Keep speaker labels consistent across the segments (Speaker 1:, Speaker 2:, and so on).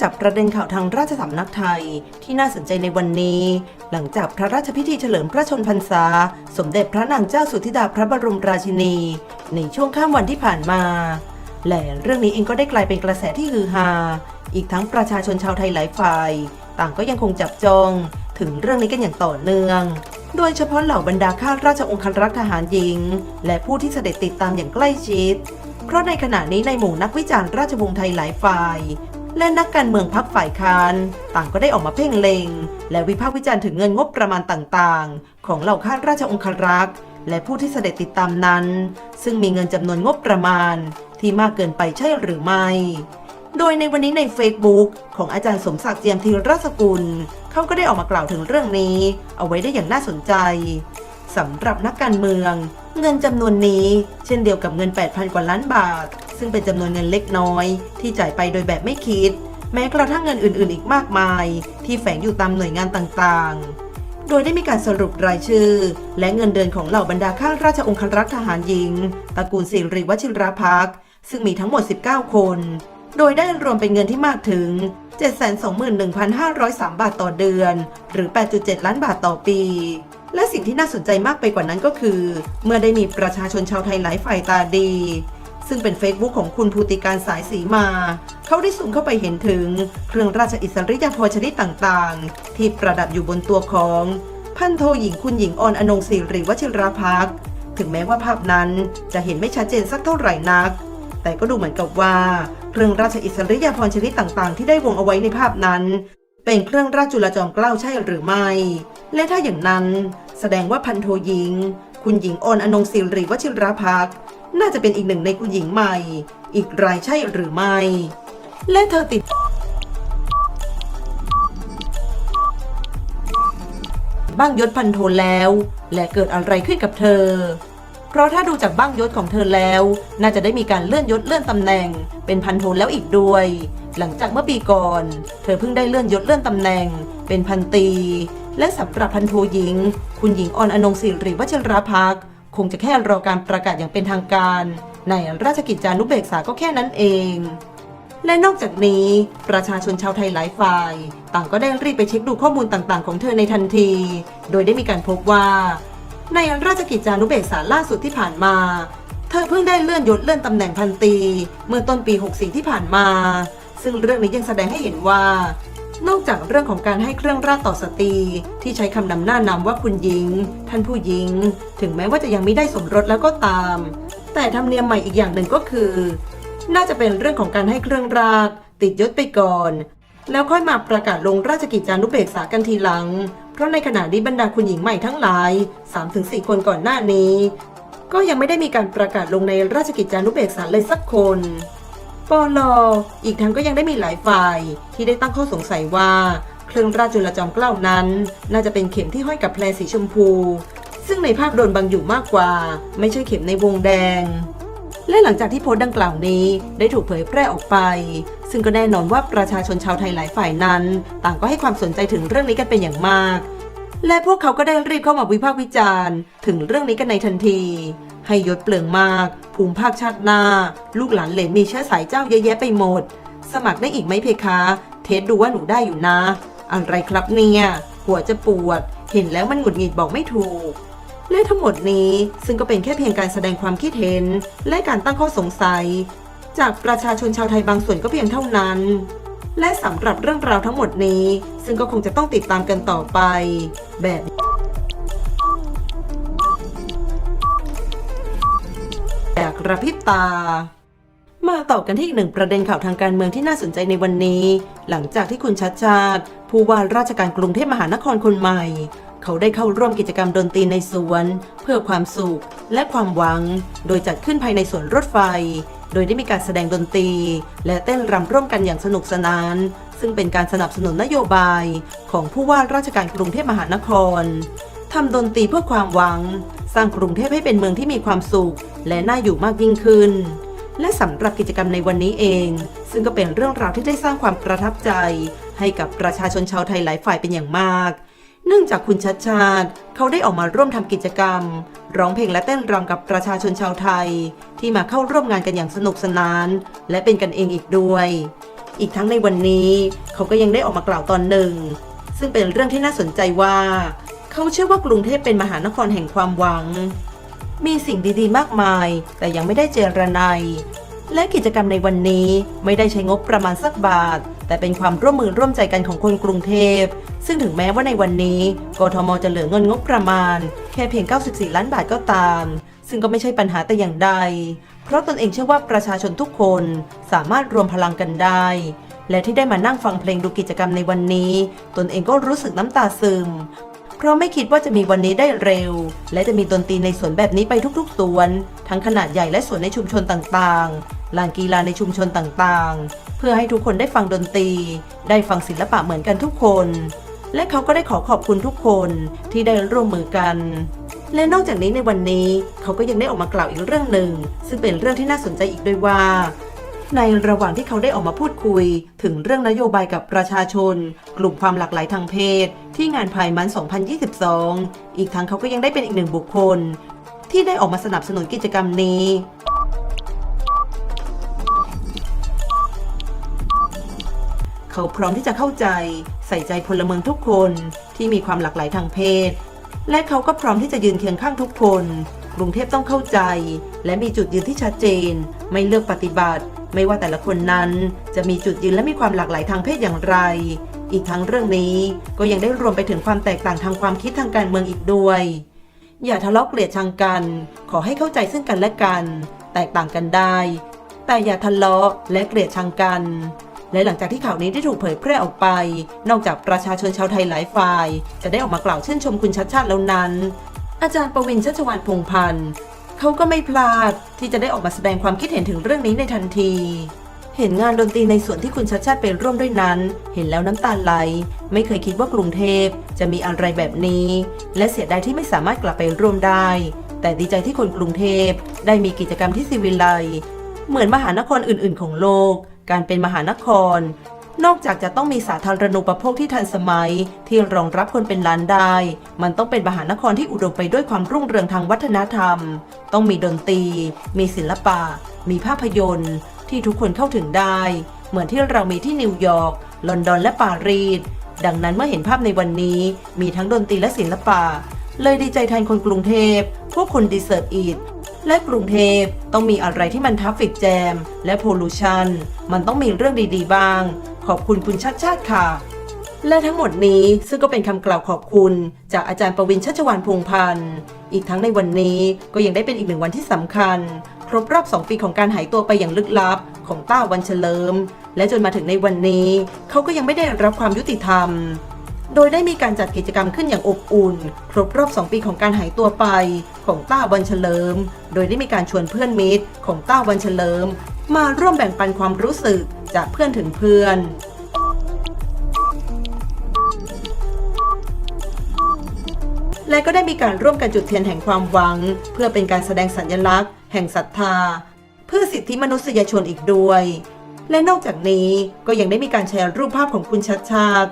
Speaker 1: จากประเด็นข่าวทางราชสำนักไทยที่น่าสนใจในวันนี้ หลังจากพระราชพิธีเฉลิมพระชนพรรษา สมเด็จพระนางเจ้าสุธิดาพระบรมราชินี ในช่วงข้ามวันที่ผ่านมา และเรื่องนี้เองก็ได้กลายเป็นกระแสที่ฮือฮาอีกทั้งประชาชนชาวไทยหลายฝ่าย ต่างก็ยังคงจับจองถึงเรื่องนี้กันอย่างต่อเนื่อง โดยเฉพาะเหล่าบรรดาข้าราชองครักษ์ทหารหญิง และผู้ที่เสด็จติดตามอย่างใกล้ชิด เพราะในขณะนี้ในหมู่นักวิจารณ์ราชวงศ์ไทยหลายฝ่าย และนักการเมืองพักฝ่ายค้าน ต่างก็ได้ออกมาเพ่งเล็งและวิพากษ์วิจารณ์ถึงเงินงบประมาณต่างๆ ของเหล่าข้าราชองครักษ์ และผู้ที่เสด็จติดตามนั้น ซึ่งมีเงินจำนวนงบประมาณ ที่มากเกินไปใช่หรือไม่ โดยในวันนี้ใน Facebook ของอาจารย์สมศักดิ์เจียมธีรสกุล เขาก็ได้ออกมากล่าวถึงเรื่องนี้ เอาไว้ได้อย่างน่าสนใจสำหรับนักการเมือง เงินจำนวนนี้ เช่นเดียวกับเงิน 8,000 กว่าล้านบาท ซึ่งเป็นจำนวนเงินเล็กน้อย ที่จ่ายไปโดยแบบไม่คิด แม้กระทั่งเงินอื่นๆ อีกมากมาย ที่แฝงอยู่ตามหน่วยงานต่างๆ โดยได้มีการสรุปรายชื่อ และเงินเดือนของเหล่าบรรดาข้าราชองครักษ์ทหารหญิงตระกูลสิริวชิราภักซึ่งมีทั้งหมด 19 คน โดยได้รวมเป็นเงินที่มากถึง 721,503 บาทต่อเดือน หรือ 8.7 ล้านบาทต่อปีและสิ่งที่น่าสนใจมากไปกว่านั้นก็คือ เมื่อได้มีประชาชนชาวไทยหลายฝ่ายตาดี ซึ่งเป็น Facebook ของคุณภูติการสายสีมา เขาได้สูงเข้าไปเห็นถึง เครื่องราชอิสริยาภรณ์ชนิดต่างๆ ที่ประดับอยู่บนตัวของ พันโทหญิงคุณหญิงออนอนงศิริวชิราภักถึงแม้ว่าภาพนั้นจะเห็นไม่ชัดเจนสักเท่าไหร่นัก แต่ก็ดูเหมือนกับว่า เครื่องราชอิสริยาภรณ์ชนิดต่างๆ ที่ได้วงเอาไว้ในภาพนั้น เป็นเครื่องราชจุลจอมเกล้าใช่หรือไม่ และถ้าอย่างนั้น แสดงว่าพันโทหญิง คุณหญิงออนอนงศิริวชิราภัก น่าจะเป็นอีกหนึ่งในคุณหญิงใหม่ อีกรายใช่หรือไม่ และเธอติดบ้างยศพันโทแล้ว และเกิดอะไรขึ้นกับเธอ เพราะถ้าดูจากบ้างยศของเธอแล้ว น่าจะได้มีการเลื่อนยศเลื่อนตำแหน่ง เป็นพันโทแล้วอีกด้วย หลังจากเมื่อปีก่อน เธอเพิ่งได้เลื่อนยศเลื่อนตำแหน่ง เป็นพันตรีและสำหรับพันโทหญิง คุณหญิงออนอนงศิริวัชราภักดิ์ คงจะแค่รอการประกาศอย่างเป็นทางการ ในราชกิจจานุเบกษาก็แค่นั้นเอง และนอกจากนี้ประชาชนชาวไทยหลายฝ่าย ต่างก็ได้รีบไปเช็คดูข้อมูลต่างๆ ของเธอในทันที โดยได้มีการพบว่า ในราชกิจจานุเบกษาล่าสุดที่ผ่านมา เธอเพิ่งได้เลื่อนยศเลื่อนตำแหน่งพันตี เมื่อต้นปี 64 ที่ผ่านมา ซึ่งเรื่องนี้ยังแสดงให้เห็นว่า นอกจากเรื่องของการให้เครื่องราชต่อสตรี ที่ใช้คำนำหน้านามว่าคุณหญิง ท่านผู้หญิง ถึงแม้ว่าจะยังไม่ได้สมรสแล้วก็ตาม แต่ธรรมเนียมใหม่อีกอย่างหนึ่งก็คือ น่าจะเป็นเรื่องของการให้เครื่องราชติดยศไปก่อน แล้วค่อยมาประกาศลงราชกิจจานุเบกษากันทีหลัง เพราะในขณะนี้บรรดาคุณหญิงใหม่ทั้งหลาย 3-4 คนก่อนหน้านี้ ก็ยังไม่ได้มีการประกาศลงในราชกิจจานุเบกษาเลยสักคน ปลออีกทั้งก็ยังได้มีหลายฝ่ายที่ได้ตั้งข้อสงสัยว่าเครื่องราชจุลจอมเกล้านั้น น่าจะเป็นเข็มที่ห้อยกับแพรสีชมพู ซึ่งในภาพโดนบังอยู่มากกว่า ไม่ใช่เข็มในวงแดง และหลังจากที่โพสต์ดังกล่าวนี้ได้ถูกเผยแพร่ออกไป ซึ่งก็แน่นอนว่าประชาชนชาวไทยหลายฝ่ายนั้น ต่างก็ให้ความสนใจถึงเรื่องนี้กันเป็นอย่างมากและพวกเขาก็ได้รีบเข้ามาวิพากษ์วิจารณ์ ถึงเรื่องนี้กันในทันที ให้ยศเปลืองมาก ภูมิภาคชาติหน้า ลูกหลานเหลนมีเชื้อสายเจ้าเยอะแยะไปหมด สมัครได้อีกไหมเพคะ เทสดูว่าหนูได้อยู่นะ อะไรครับเนี่ย หัวจะปวด เห็นแล้วมันหงุดหงิดบอกไม่ถูกและทั้งหมดนี้ซึ่งก็เป็นแค่เพียงการแสดงความคิดเห็น และการตั้งข้อสงสัย จากประชาชนชาวไทยบางส่วนก็เพียงเท่านั้น และสำหรับเรื่องราวทั้งหมดนี้ ซึ่งก็คงจะต้องติดตามกันต่อไป แบบ กระพริบตา มาต่อกันที่อีกหนึ่งประเด็นข่าวทางการเมืองที่น่าสนใจในวันนี้ หลังจากที่คุณชัดชาติ ผู้ว่าราชการกรุงเทพมหานครคนใหม่ เขาได้เข้าร่วมกิจกรรมดนตรีในสวน เพื่อความสุขและความหวัง โดยจัดขึ้นภายในสวนรถไฟ โดยได้มีการแสดงดนตรี และเต้นรำร่วมกันอย่างสนุกสนาน ซึ่งเป็นการสนับสนุนนโยบาย ของผู้ว่าราชการกรุงเทพมหานครทำดนตรีเพื่อความหวัง สร้างกรุงเทพให้เป็นเมืองที่มีความสุข และน่าอยู่มากยิ่งขึ้น และสำหรับกิจกรรมในวันนี้เอง ซึ่งก็เป็นเรื่องราวที่ได้สร้างความประทับใจ ให้กับประชาชนชาวไทยหลายฝ่ายเป็นอย่างมาก เนื่องจากคุณชัดชาติ เขาได้ออกมาร่วมทำกิจกรรม ร้องเพลงและเต้นรำกับประชาชนชาวไทย ที่มาเข้าร่วมงานกันอย่างสนุกสนาน และเป็นกันเองอีกด้วย อีกทั้งในวันนี้ เขาก็ยังได้ออกมากล่าวตอนหนึ่ง ซึ่งเป็นเรื่องที่น่าสนใจว่า เขาเชื่อว่ากรุงเทพเป็นมหานครแห่งความหวัง มีสิ่งดีๆ มากมาย แต่ยังไม่ได้เจรไนยและกิจกรรมในวันนี้ไม่ได้ใช้งบประมาณสักบาท แต่เป็นความร่วมมือร่วมใจกันของคนกรุงเทพ ซึ่งถึงแม้ว่าในวันนี้กทมจะเหลือเงินงบประมาณ แค่เพียง 94 ล้านบาทก็ตาม ซึ่งก็ไม่ใช่ปัญหาแต่อย่างใด เพราะตนเองเชื่อว่าประชาชนทุกคนสามารถรวมพลังกันได้ และที่ได้มานั่งฟังเพลงดูกิจกรรมในวันนี้ ตนเองก็รู้สึกน้ำตาซึม เพราะไม่คิดว่าจะมีวันนี้ได้เร็ว และจะมีดนตรีในสวนแบบนี้ไปทุกๆสวน ทั้งขนาดใหญ่และสวนในชุมชนต่างๆ ลานกีฬาในชุมชนต่างๆ เพื่อให้ทุกคนได้ฟังดนตรี ได้ฟังศิลปะเหมือนกันทุกคน และเขาก็ได้ขอขอบคุณทุกคนที่ได้ร่วมมือกัน และนอกจากนี้ในวันนี้เขาก็ยังได้ออกมากล่าวอีกเรื่องหนึ่ง ซึ่งเป็นเรื่องที่น่าสนใจอีกด้วยว่า ในระหว่างที่เขาได้ออกมาพูดคุย ถึงเรื่องนโยบายกับประชาชน กลุ่มความหลากหลายทางเพศ ที่งานพายมัน 2022 อีกทั้งเขาก็ยังได้เป็นอีกหนึ่งบุคคล ที่ได้ออกมาสนับสนุนกิจกรรมนี้เขาพร้อมที่จะเข้าใจใส่ใจพลเมืองทุกคนที่มีความหลากหลายทางเพศ และเขาก็พร้อมที่จะยืนเคียงข้างทุกคน กรุงเทพต้องเข้าใจ และมีจุดยืนที่ชัดเจน ไม่เลือกปฏิบัติ ไม่ว่าแต่ละคนนั้นจะมีจุดยืนและมีความหลากหลายทางเพศอย่างไร อีกทั้งเรื่องนี้ก็ยังได้รวมไปถึงความแตกต่างทางความคิดทางการเมืองอีกด้วย อย่าทะเลาะเกลียดชังกัน ขอให้เข้าใจซึ่งกันและกัน แตกต่างกันได้ แต่อย่าทะเลาะและเกลียดชังกัน และหลังจากที่ข่าวนี้ได้ถูกเผยแพร่ออกไป นอกจากประชาชนชาวไทยหลายฝ่าย จะได้ออกมากล่าวชื่นชมคุณชัดชาติแล้วนั้นอาจารย์ประวินชัชวานพงพันธ์ เขาก็ไม่พลาดที่จะได้ออกมาแสดงความคิดเห็นถึงเรื่องนี้ในทันที เห็นงานดนตรีในส่วนที่คุณชัดชาติเป็นร่วมด้วยนั้น เห็นแล้วน้ำตาไหล ไม่เคยคิดว่ากรุงเทพจะมีอะไรแบบนี้ และเสียดายที่ไม่สามารถกลับไปร่วมได้ แต่ดีใจที่คนกรุงเทพได้มีกิจกรรมที่สิวิไล เหมือนมหานครอื่น ๆ ของโลก การเป็นมหานคร นอกจากจะต้องมีสาธารณูปโภคที่ทันสมัย ที่รองรับคนเป็นล้านได้ มันต้องเป็นมหานครที่อุดมไปด้วยความรุ่งเรืองทางวัฒนธรรม ต้องมีดนตรี มีศิลปะ มีภาพยนตร์ ที่ทุกคนเข้าถึงได้ เหมือนที่เรามีที่นิวยอร์ก ลอนดอนและปารีส ดังนั้นเมื่อเห็นภาพในวันนี้ มีทั้งดนตรีและศิลปะ เลยดีใจแทนคนกรุงเทพ พวกคนดีเซิร์ตอีทและกรุงเทพต้องมีอะไรที่มันทัฟฟิกแจม และโพลูชันมันต้องมีเรื่องดีๆบ้าง ขอบคุณคุณชัดชาติค่ะ และทั้งหมดนี้ซึ่งก็เป็นคำกล่าวขอบคุณ จากอาจารย์ประวินชัชวานพงพันธ์อีกทั้งในวันนี้ก็ยังได้เป็นอีกหนึ่งวันที่สำคัญ ครบรอบ 2 ปีของการหายตัวไปอย่างลึกลับ ของต้าวันเฉลิม และจนมาถึงในวันนี้ เขาก็ยังไม่ได้รับความยุติธรรมโดยได้มีการจัดกิจกรรมขึ้นอย่างอบอุ่น ครบรอบ 2 ปีของการหายตัวไป ของต้าวันเฉลิม โดยได้มีการชวนเพื่อนมิตร ของต้าวันเฉลิม มาร่วมแบ่งปันความรู้สึก จากเพื่อนถึงเพื่อนและก็ได้มีการร่วมกันจุดเทียนแห่งความหวัง เพื่อเป็นการแสดงสัญลักษณ์ แห่งศรัทธา เพื่อสิทธิมนุษยชนอีกด้วย และนอกจากนี้ก็ยังได้มีการแชร์รูปภาพของคุณชัดชาติ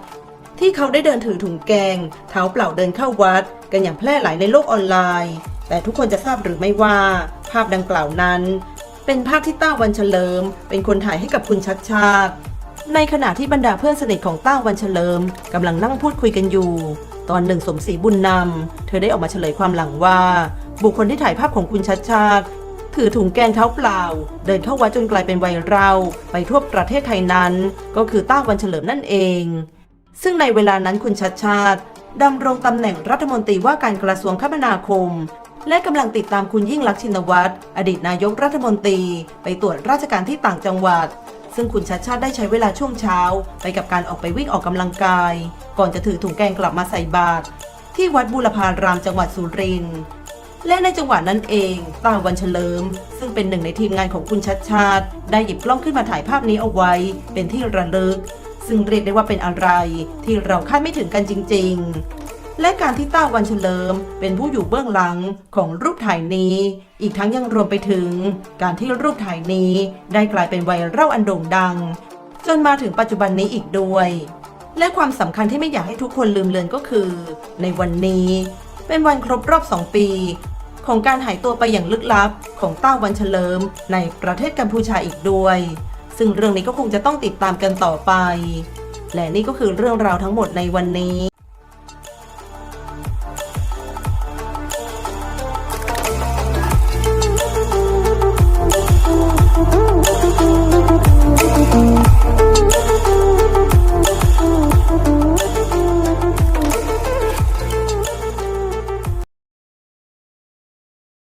Speaker 1: ที่เขาได้เดินถือถุงแกง เท้าเปล่าเดินเข้าวัด กันอย่างแพร่หลายในโลกออนไลน์ แต่ทุกคนจะทราบหรือไม่ว่า ภาพดังกล่าวนั้น เป็นภาพที่ต้าวันเฉลิม เป็นคนถ่ายให้กับคุณชัดชาติ ในขณะที่บรรดาเพื่อนสนิทของต้าวันเฉลิมกำลังนั่งพูดคุยกันอยู่ ตอนหนึ่งสมศรีบุญนำเธอได้ออกมาเฉลยความหลังว่า บุคคลที่ถ่ายภาพของคุณชัดชาติถือถุงแกงเท้าเปล่า เดินเข้าวัดจนกลายเป็นไวรัลไปทั่วประเทศไทยนั้น ก็คือต้าวันเฉลิมนั่นเอง ซึ่งในเวลานั้นคุณชัดชาติดำรงตำแหน่งรัฐมนตรีว่าการกระทรวงคมนาคม และกำลังติดตามคุณยิ่งลักษณ์ชินวัตรอดีตนายกรัฐมนตรี ไปตรวจราชการที่ต่างจังหวัด ซึ่งคุณชัดชาติได้ใช้เวลาช่วงเช้า ไปกับการออกไปวิ่งออกกำลังกาย ก่อนจะถือถุงแกงกลับมาใส่บาตรที่วัดบูรพารามจังหวัดสุรินทร์และในจังหวะนั้นเองตาวันเฉลิม ซึ่งเป็นหนึ่งในทีมงานของคุณชัดชาติ ได้หยิบกล้องขึ้นมาถ่ายภาพนี้เอาไว้ เป็นที่ระลึก ซึ่งเรียกได้ว่าเป็นอะไร ที่เราคาดไม่ถึงกันจริง ๆ และการที่ต้าวันเฉลิม เป็นผู้อยู่เบื้องหลังของรูปถ่ายนี้ อีกทั้งยังรวมไปถึง การที่รูปถ่ายนี้ได้กลายเป็นไวรัลอันโด่งดัง จนมาถึงปัจจุบันนี้อีกด้วย และความสำคัญที่ไม่อยากให้ทุกคนลืมเลือนก็คือ ในวันนี้ เป็นวันครบรอบ 2 ปี ของการหายตัวไปอย่างลึกลับของต้าวันเฉลิม ในประเทศกัมพูชาอีกด้วย ซึ่งเรื่องนี้ก็คงจะต้องติดตามกันต่อไป และนี่ก็คือเรื่องราวทั้งหมดในวันนี้